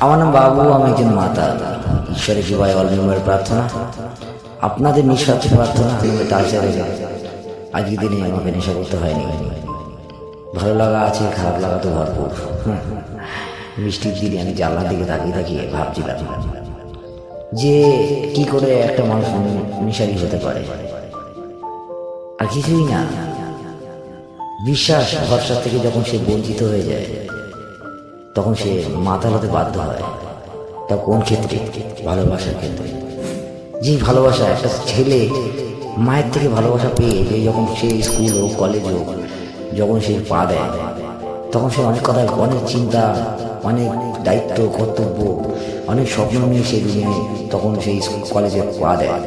আমার নাম বাবু, আমি একজন মাতা। ঈশ্বরের কৃপায় অলমেম্বার প্রার্থনা। আপনাদের নিঃস্বার্থ প্রার্থনা আমি তার সাথে আজকের দিনে আমাকে নেশা করতে হয়নি। ভালো লাগা আছে, খারাপ লাগা তো ভরপুর। হুম। বৃষ্টির দিনে আমি জানলার দিকে তাকিয়ে তাকিয়ে ভাবছিলাম যে কি করে একটা মানুষ নেশারি হতে পারে। আর কিছুই না। বিশ্বাস, ভরসা থেকে যখন সে বঞ্চিত হয়ে যায় তখন সে মাতাল হতে বাধ্য হয়। তা কোন ক্ষেত্রে? ভালোবাসার ক্ষেত্রে। যে ভালোবাসা একটা ছেলে মায়ের থেকে ভালোবাসা পেয়ে যে যখন সে স্কুল হোক, কলেজ হোক, যখন সে পা দেয়, তখন সে অনেক কথা অনেক চিন্তা, অনেক দায়িত্ব, কর্তব্য, অনেক স্বপ্ন নিয়ে সে দুনিয়ায় তখন সেই কলেজে পা দেয়।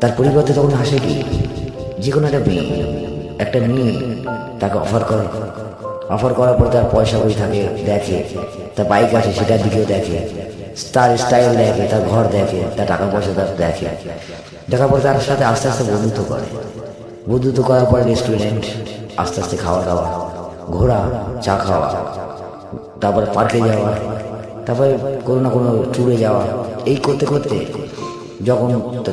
তার পরিবর্তে তখন হাসে কি? যে কোনো একটা মেয়ে একটা মেয়ে তাকে অফার করে। অফার করার পর তার পয়সা কই থাকে, দেখে। তার বাইক আছে সেটার দিকেও দেখে। তার স্টাইল দেখে, তার ঘর দেখে, তার টাকা পয়সা তার দেখে। দেখার পর তার সাথে আস্তে আস্তে বন্ধুত্ব করে। বন্ধুত্ব করার পরে রেস্টুরেন্ট আস্তে আস্তে খাওয়া দাওয়া, ঘোরা, চা খাওয়া, তারপরে পার্কে যাওয়া, তারপরে কোনো না কোনো ট্যুরে যাওয়া। এই করতে করতে যখন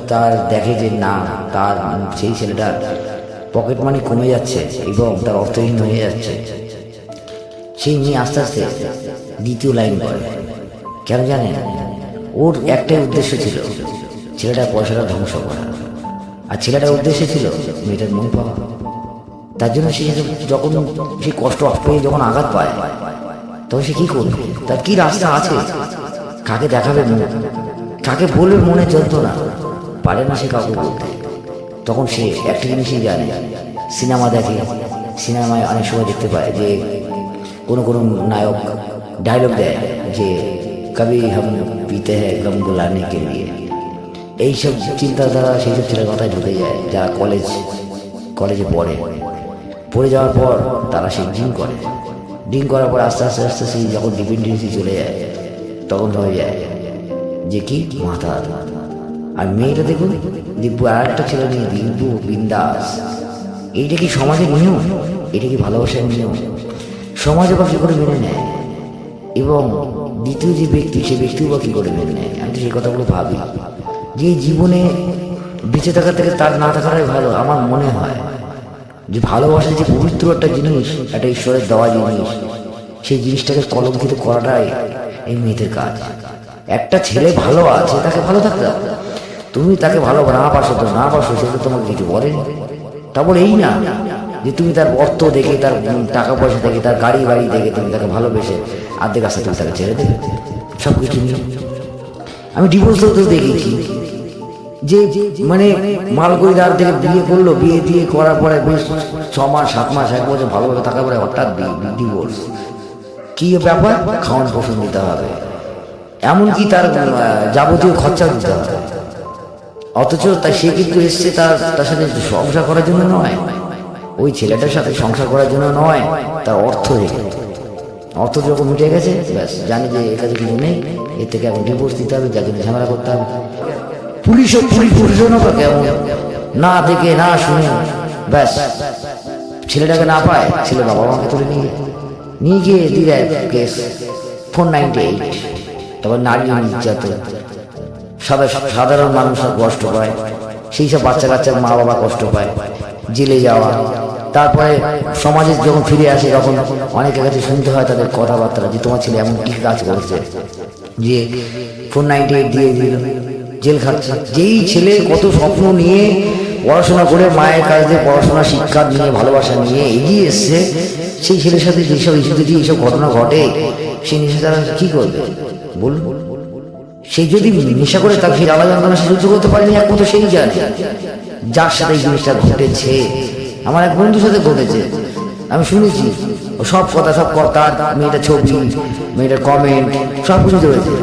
তার দেখে যে না, তার সেই ছেলেটার পকেট মানি কমে যাচ্ছে এবং তার অর্থহীন হয়ে যাচ্ছে। সেই মেয়ে আস্তে আস্তে দ্বিতীয় লাইন করে কেন জানেন? ওর একটাই উদ্দেশ্য ছিল ছেলেটার পয়সাটা ধ্বংস করা। আর ছেলেটার উদ্দেশ্য ছিল মেয়েটার মন পাওয়া। তার জন্য সে যখন সে কষ্ট পেয়ে যখন আঘাত পায়, তখন সে কি করবে? তার কি রাস্তা আছে? কাকে দেখাবে মুখ কাকে বলবে মনে যন্ত্রণা? পারে না সে কাউকে বলতে। তখন সে একটা জিনিসই জানে। সিনেমা দেখে সিনেমায় অনেক সময় দেখতে পায় যে কোনো কোনো নায়ক ডায়লগ দেয় যে কবি হাম পিতে হ্যাঁ গম বুলানে কে লিয়ে এইসব চিন্তাধারা সেই সব ছেলের মাথায় ঢুকে যায় যারা কলেজ কলেজে পড়ে পড়ে যাওয়ার পর তারা সেই ড্রিঙ্ক করে ড্রিঙ্ক করার পর আস্তে আস্তে আস্তে সেই যখন ডিপেন্ডেন্সি চলে যায় তখন হয়ে যায় যে কি মাথা আর মেয়েটা দেখুন দিব্যু আর একটা ছেলে নিয়ে দিব্যু বিন্দাস এইটা কি সমাজের নিয়ম এটা কি ভালোবাসার নিয়ম সমাজে বা কি করে মেনে নেয়। এবং দ্বিতীয় যে ব্যক্তি, সে ব্যক্তিও বা কি করে মেনে নেয়? আমি তো সেই কথাগুলো ভাবি। যে জীবনে বেঁচে থাকার থেকে তার না থাকাটাই ভালো, আমার মনে হয়। যে ভালোবাসা যে পবিত্র একটা জিনিস, একটা ঈশ্বরের দেওয়া জিনিস, সেই জিনিসটাকে কলঙ্কিত করাটাই এই মেয়েদের কাজ। একটা ছেলে ভালো আছে, তাকে ভালো থাকতে হবে। তুমি তাকে ভালো না পাশো তো, না পাশো সে তো তোমাকে কিছু বলেনি। তা বলে এই না যে তুমি তার অর্থ দেখে, তার টাকা পয়সা দেখে, তার গাড়ি বাড়ি দেখে তুমি তাকে ভালোবেসে আর্ধেক আসতে তুমি তাকে ছেড়ে দেবে সব কিছু নিয়ে। আমি ডিভোর্স তো দেখেছি। যে মানে মালগড়িদার থেকে বিয়ে করল, বিয়ে দিয়ে করার পরে বেশ ছ মাস সাত মাস এক বছর ভালোভাবে থাকার পরে হঠাৎ ডিভোর্স কি ব্যাপার? খাওয়ান পোষণ দিতে হবে। এমনকি তার যাবতীয় খরচা দিতে হবে। অথচ তাই সে কিন্তু এসছে তার তার সাথে সংসার করার জন্য নয়। ওই ছেলেটার সাথে সংসার করার জন্য নয়, তার অর্থ রেখে অর্থ যখন উঠে গেছে, ব্যাস, জানি যে এর কাছে কিছু নেই, এর থেকে এখন ডিভোর্স দিতে হবে, যার জন্য ঝামেলা করতে হবে। পুলিশও পুলিশ বা কেমন? না দেখে, না শুনে, ব্যাস। ছেলেটাকে না পায়, ছেলে বাবা মাকে তুলে নিয়ে নিয়ে গিয়ে দিয়ে দেয় কেস। ফোর নাইনটি এইট তারপর নারী নির্যাতন। সাধারণ মানুষরা কষ্ট পায়। সেই সব বাচ্চা কাচ্চার মা বাবা কষ্ট পায়। জেলে যাওয়া। তারপরে সমাজে যখন ফিরে আসে, তখন অনেকের কাছে শুনতে হয় তাদের কথাবার্তা যে তোমার ছেলে এমন কি কাজ করেছে। যে ফোর নাইনটি এইট দিয়ে দিল, জেল খাচ্ছে। যেই ছেলে কত স্বপ্ন নিয়ে পড়াশোনা করে, মায়ের কাছ থেকে পড়াশোনা, শিক্ষা নিয়ে, ভালোবাসা নিয়ে এগিয়ে এসছে, সেই ছেলের সাথে যেসব ইস্যুতে দিয়ে এইসব ঘটনা ঘটে সেই নেশা তারা কি করবে? বলুন। সে যদি নেশা করে, তাকে সেই যন্ত্রণা সে সহ্য করতে পারেনি, একমাত্র সেই জানে। যার সাথে এই জিনিসটা ঘটেছে, আমার এক বন্ধুর সাথে ঘটেছে। আমি শুনেছি, ও সব কথা সব কথা তার মেয়েটার ছবি, মেয়েটার কমেন্ট সব কিছু রয়েছে।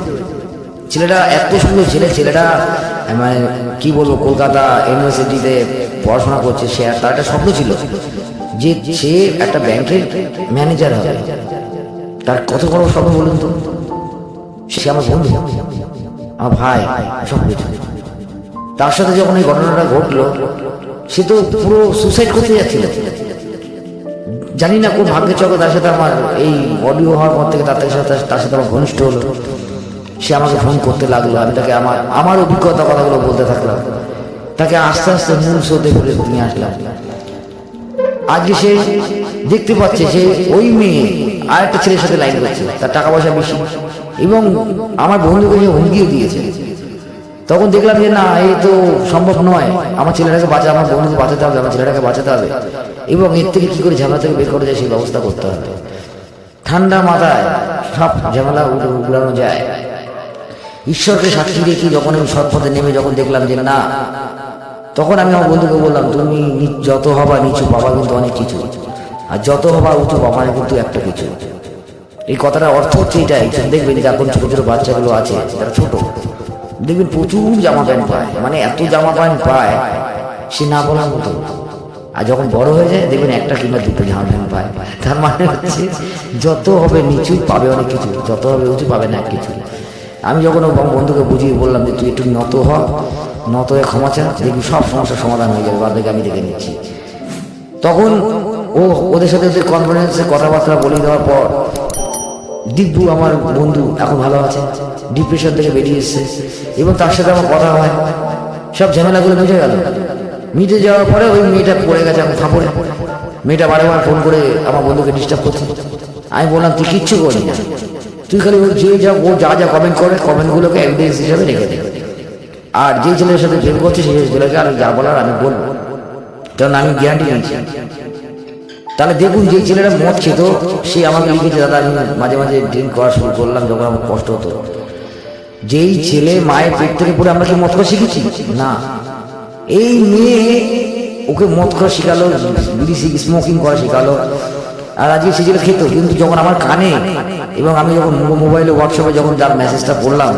ছেলেটা এত সুন্দর ছেলে, ছেলেটা মানে কি বলব, কলকাতা ইউনিভার্সিটিতে পড়াশোনা করছে, সে তার একটা স্বপ্ন ছিল যে সে একটা ব্যাংকের ম্যানেজার হবে। তার কত বড় স্বপ্ন বলুন তো? সে আমার বন্ধু, আমার ভাই, সব কিছু তার সাথে যখন এই ঘটনাটা ঘটলো, সে তো পুরো সুসাইড করতে যাচ্ছিল। জানি না কোন ভাগ্যের চক্র তার সাথে আমার এই অডিও হওয়ার পর থেকে তার সাথে তার সাথে আমার ঘনিষ্ঠ হলো। সে আমাকে ফোন করতে লাগল, আমি তাকে আমার আমার অভিজ্ঞতা কথাগুলো বলতে থাকলাম। তাকে আস্তে আস্তে মূল স্রোতে ফিরে নিয়ে আসলাম। আজকে সে দেখতে পাচ্ছে সে ওই মেয়ে আর একটা ছেলের সাথে লাইন করছে, তার টাকা পয়সা বেশি। এবং আমার বন্ধুকে সে হুমকিও দিয়েছে। তখন দেখলাম যে, না, এই তো সম্ভব নয়। আমার ছেলেটাকে বাঁচা আমার বন্ধুকে বাঁচাতে হবে, আমার ছেলেটাকে বাঁচাতে হবে। এবং এর থেকে কি করে ঝামেলা থেকে বের করে যায় সেই ব্যবস্থা করতে হবে। ঠান্ডা মাথায় সব ঝামেলা উগলানো যায়। ঈশ্বরকে সাক্ষী রেখে যখন আমি সৎ পথে নেমে যখন দেখলাম যে, না, তখন আমি আমার বন্ধুকে বললাম, তুমি যত হবা নিচু পাবা কিন্তু অনেক কিছু। আর যত হবা উঁচু, বাবা কিন্তু একটা কিছু। এই কথাটা অর্থ হচ্ছে এটাই দেখবেন যে এখন ছোট ছোট বাচ্চাগুলো আছে তারা ছোট দেখবেন প্রচুর জামা প্যান্ট পায় মানে এত জামা প্যান্ট পায় সে না বলার মতো। আর যখন বড় হয়ে যায়, দেখবেন একটা কিংবা দুটো জামা প্যান্ট পায়। তার মানে হচ্ছে যত হবে নিচু পাবে অনেক কিছু, যত হবে উঁচু পাবে না কিছু। আমি যখন বন্ধুকে বুঝিয়ে বললাম যে, তুই একটু নত হ, নত হয়ে ক্ষমা চা দেখবি সব সমস্যার সমাধান হয়ে যাবে বাদ আমি দেখে নিচ্ছি। তখন ও ওদের সাথে ওদের কনফারেন্সে কথাবার্তা বলে দেওয়ার পর দিব্যু আমার বন্ধু, এখন ভালো আছে ডিপ্রেশন থেকে বেরিয়ে এসছে। এবং তার সাথে আমার কথা হয়, সব ঝামেলাগুলো মিটে গেল। মিটে যাওয়ার পরে ওই মেয়েটা পড়ে গেছে এখন ফাঁপড়ে মেয়েটা বারে বার ফোন করে আমার বন্ধুকে ডিস্টার্ব করছে। আমি বললাম, তুই কিচ্ছু করবি না। তুই খালি ওর যে যা ও যা যা কমেন্ট করে কমেন্টগুলোকে এভিডেন্স হিসাবে রেখে দে। আর যে ছেলের সাথে প্রেম করছে সেই ছেলেকে আমি যা বলার আমি বলব কারণ আমি গ্যারান্টি নিয়েছি তাহলে দেখুন যে ছেলেরা মদ খেত, সে আমাকে লিখেছে, দাদা, আমি মাঝে মাঝে ড্রিঙ্ক করা শুরু করলাম, যখন আমার কষ্ট হতো। যেই ছেলে মায়ের পেট থেকে পড়ে আমরা কি মদ খাওয়া শিখেছি? না। এই মেয়ে ওকে মদ খাওয়া শেখালো স্মোকিং করা শেখালো, আর আজকে সে ছেলে খেত, কিন্তু যখন আমার কানে এবং আমি যখন মোবাইলে হোয়াটসঅ্যাপে যখন যার মেসেজটা পড়লাম,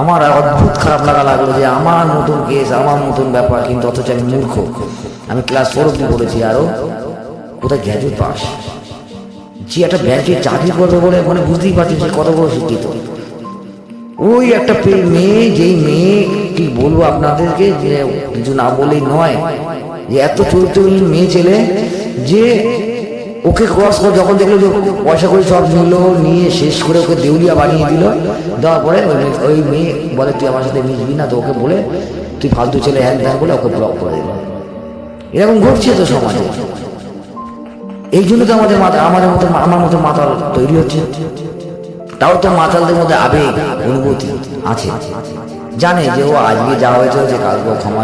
আমার অদ্ভুত খারাপ লাগা লাগল যে আমার মতন কেস আমার মতন ব্যাপার, কিন্তু অথচ আমি মূর্খ। আমি ক্লাস ফোর অব্দি পড়েছি আরও কোথায় গ্র্যাজুয়েট পাস যে একটা ব্যাংকে চাকরি করবে বলে মানে বুঝতেই পারছি যে কত বড় শিক্ষিত। ওই একটা মেয়ে, যেই মেয়ে, কি বলব আপনাদেরকে, যে কিছু না বলেই নয়, যে এত চরিত্রহীন মেয়ে ছেলে, যে ওকে ক্রস করে যখন দেখল যে পয়সা করে সব নিল, নিয়ে শেষ করে ওকে দেউলিয়া বানিয়ে দিল, দেওয়ার পরে ওই মেয়ে- বলে, তুই আমার সাথে মিশবি না? তো ওকে বলে, তুই ফালতু ছেলে হ্যান ত্যান বলে ওকে ব্লক করে দিল। এরকম ঘটছে তো সমাজে। এই জন্য তো আমাদের মাথা আমাদের মতো আমার মতো মাতাল তৈরি হচ্ছে। তাও তো মাতালদের মধ্যে আবেগ, অনুভূতি আছে। জানে যে ও আজকে যা হয়েছে যে কালকে ক্ষমা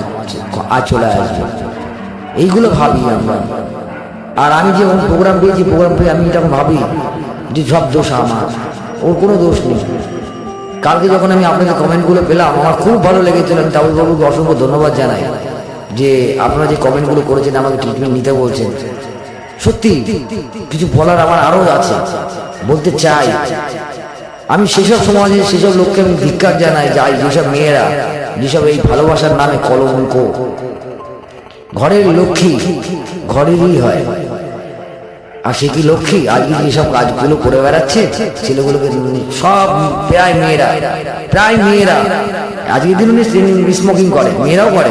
আজ চলে আসবে। এইগুলো ভাবি আমরা। আর আমি যে প্রোগ্রাম পেয়েছি প্রোগ্রাম পেয়ে আমি তখন ভাবি যে সব দোষ আমার। ওর কোনো দোষ নেই। কালকে যখন আমি আপনাদের কমেন্টগুলো পেলাম, আমার খুব ভালো লেগেছিল। আমি তাবুল অসংখ্য ধন্যবাদ জানাই যে আপনারা যে কমেন্টগুলো করেছেন, আমাকে ট্রিটমেন্ট নিতে বলছেন। সত্যি, কিছু বলার আমার আরও আছে। বলতে চাই, আমি সেসব সমাজে সেসব লোককে আমি ধিক্কার জানাই, যাই যেসব মেয়েরা, যেসব এই ভালোবাসার নামে কলঙ্ক। ঘরের লক্ষ্মী ঘরেরই হয়। আর সে কি লক্ষ্মী? আজকে যেসব কাজগুলো করে বেড়াচ্ছে, ছেলেগুলোকে সব প্রায় মেয়েরা প্রায় মেয়েরা। আজকের দিন উনি স্মোকিং করে, মেয়েরাও করে।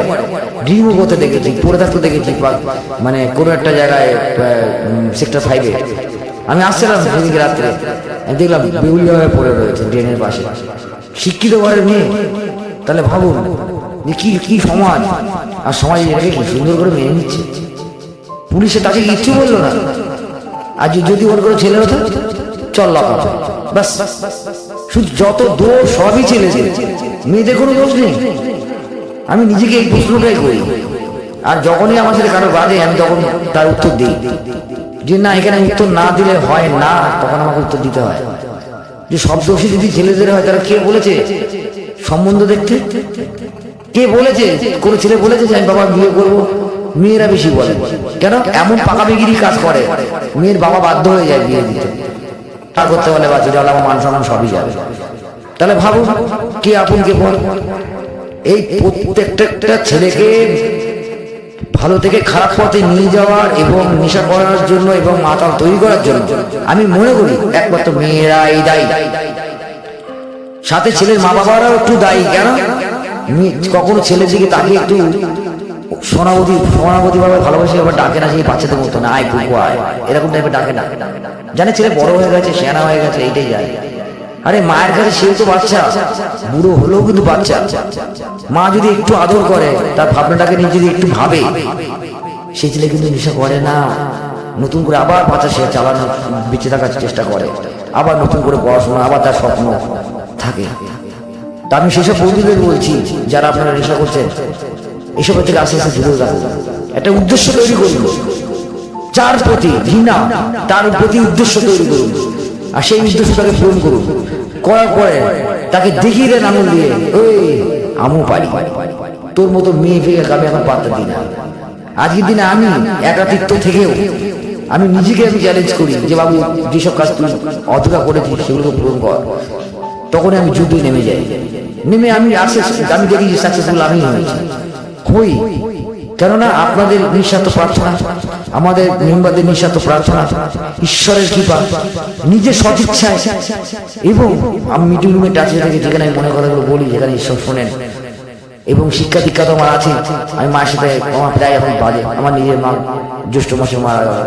ড্রিমও করতে দেখেছি পড়ে থাকতে দেখেছি মানে কোনো একটা জায়গায় সেক্টর ফাইভে আমি আসছিলাম সেদিকে রাত্রে। দেখলাম হয়ে পড়ে রয়েছে ড্রেনের পাশে। শিক্ষিত ঘরের মেয়ে। তাহলে ভাবুন, যে কি কি সমাজ? আর সমাজ এটাকে কি সুন্দর করে মেনে নিচ্ছে? পুলিশে তাকে কিচ্ছু বলল না। আর যদি- ওর করে ছেলে হতো, চল লকাপ বাস শুধু যত দোষ সবই ছেলে। মেয়েদের কোনো দোষ নেই। আমি নিজেকে এই প্রশ্নটাই করি। আর যখনই আমার সাথে কারও বাজে আমি তখন তার উত্তর দিই। যে না, এখানে উত্তর না দিলে হয় না, তখন আমাকে উত্তর দিতে হয়। যে সব দোষী যদি ছেলেদের হয়, তারা কে বলেছে? সম্বন্ধ দেখতে? কে বলেছে? কোন ছেলে বলেছে যে আমি বাবা বিয়ে করব? মেয়েরা বেশি বলে। কেন? এমন পাকাবেগিরি কাজ করে। মেয়ের বাবা বাধ্য হয়ে যায় বিয়ে দিতে। তা করতে বলে বাচ্চা আমার মান সম্মান সবই যাবে। তাহলে ভাবুন, কে আপন কে পর এই প্রত্যেকটা ছেলেকে ভালো থেকে খারাপ পথে নিয়ে যাওয়ার এবং নেশা করার জন্য এবং মাতাল তৈরি করার জন্য। আমি মনে করি একমাত্র মেয়েরা এই দায়ী। সাথে ছেলের মা বাবারাও একটু দায়ী, কেন? কখনো ছেলের দিকে তাকে একটু সোনাবতী সোনাবতী বাবা ভালোবাসে, আবার ডাকে না সেই বাচ্চাদের মতো, না, আয় কুকু আয়। এরকম টাইপের ডাকে না। জানে ছেলে বড় হয়ে গেছে সেনা হয়ে গেছে, এইটাই যায়। আরে মায়ের কাছে সেও তো বাচ্চা। বুড়ো হলেও কিন্তু বাচ্চা। মা যদি একটু আদর করে, তার ভাবনাটাকে নিয়ে যদি একটু ভাবে সেই ছেলে কিন্তু নেশা করে না। নতুন করে আবার বাচ্চা সে চালানো, বেঁচে থাকার চেষ্টা করে। আবার নতুন করে পড়াশোনা, আবার তার স্বপ্ন থাকে। তা আমি সেসব বন্ধুদের বলছি, যারা আপনারা নেশা করছেন, এসবের থেকে আস্তে আস্তে দূরে রাখুন একটা উদ্দেশ্য তৈরি করুন। যার প্রতি ঘৃণা, তার প্রতি উদ্দেশ্য তৈরি করুন। আর সেই উদ্দেশ্যটাকে পূরণ করুন। করার পরে তাকে দেখিয়ে দেন আঙুল দিয়ে, ওই আমও পারি, তোর মতো মেয়ে ফেয়ে আমি এখন পাত্তা দিই না। আজকের দিনে আমি একাতিত্ব থেকেও আমি নিজেকে আমি চ্যালেঞ্জ করি যে, বাবু, যেসব কাজ তুই অতটা করেছিস, সেগুলোকে পূরণ কর। তখন আমি যুদ্ধে নেমে যাই। নেমে আমি আসে আমি দেখি যে সাকসেসফুল আমি হয়েছি। হই কেননা আপনাদের নিঃস্বার্থ প্রার্থনা আমাদের মেম্বারদের নিঃস্বার্থ প্রার্থনা, ঈশ্বরের কৃপা, নিজের সদিচ্ছায়। এবং আমি মিটিং রুমে টাচে থেকে যেখানে আমি মনে কথাগুলো বলি, যেখানে ঈশ্বর শোনেন। এবং শিক্ষা দীক্ষা তো আমার আছে, আমি মায়ের সাথে আমার প্রায় এখন বাজে, আমার নিজের মা জ্যৈষ্ঠ মাসে মারা গেল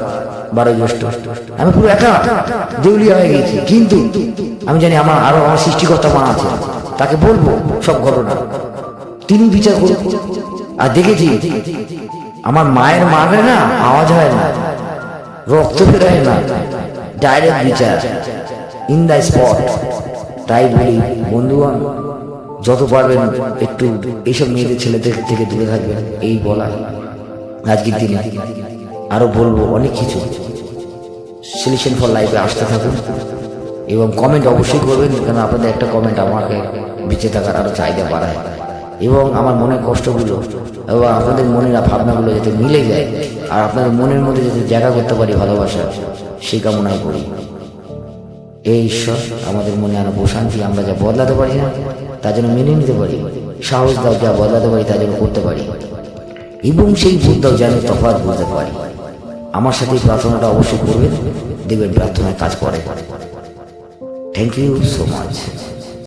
বারোই জ্যৈষ্ঠ। আমি পুরো একা দেউলিয়া হয়ে গেছি, কিন্তু আমি জানি আমার আরও আমার সৃষ্টিকর্তা মা আছে, তাকে বলব সব ঘটনা। তিনি বিচার করুন। আর দেখেছি আমার মায়ের মারে না, আওয়াজ হয় না, রক্ত বেরোয় না ডাইরেক্ট বিচার ইন দ্য স্পট তাই বলি, বন্ধুগণ, যত পারবেন একটু এইসব মেয়েদের ছেলেদের থেকে দূরে থাকবেন, এই বলা আজকের দিনে। আরও বলব অনেক কিছু। সলিউশন ফর লাইফে আসতে থাকুন এবং কমেন্ট অবশ্যই করবেন কারণ আপনাদের একটা কমেন্ট আমাকে বেঁচে থাকার আরও চাহিদা বাড়ায়। এবং আমার মনের কষ্টগুলো এবং আপনাদের মনের ভাবনাগুলো যাতে মিলে যায়, আর আপনাদের মনের মধ্যে যাতে জায়গা করতে পারি ভালোবাসা, সেই কামনা করি। এই ঈশ্বর, আমাদের মনে আরও প্রশান্তি, আমরা যা বদলাতে পারি না তার জন্য মেনে নিতে পারি। সাহস দাও, যা বদলাতে পারি তার জন্য করতে পারি। এবং সেই বুদ্ধাও যেন তফাৎ বুঝতে পারি। আমার সাথে প্রার্থনাটা অবশ্যই করবেন দেবের প্রার্থনায় কাজ করে। Thank you so much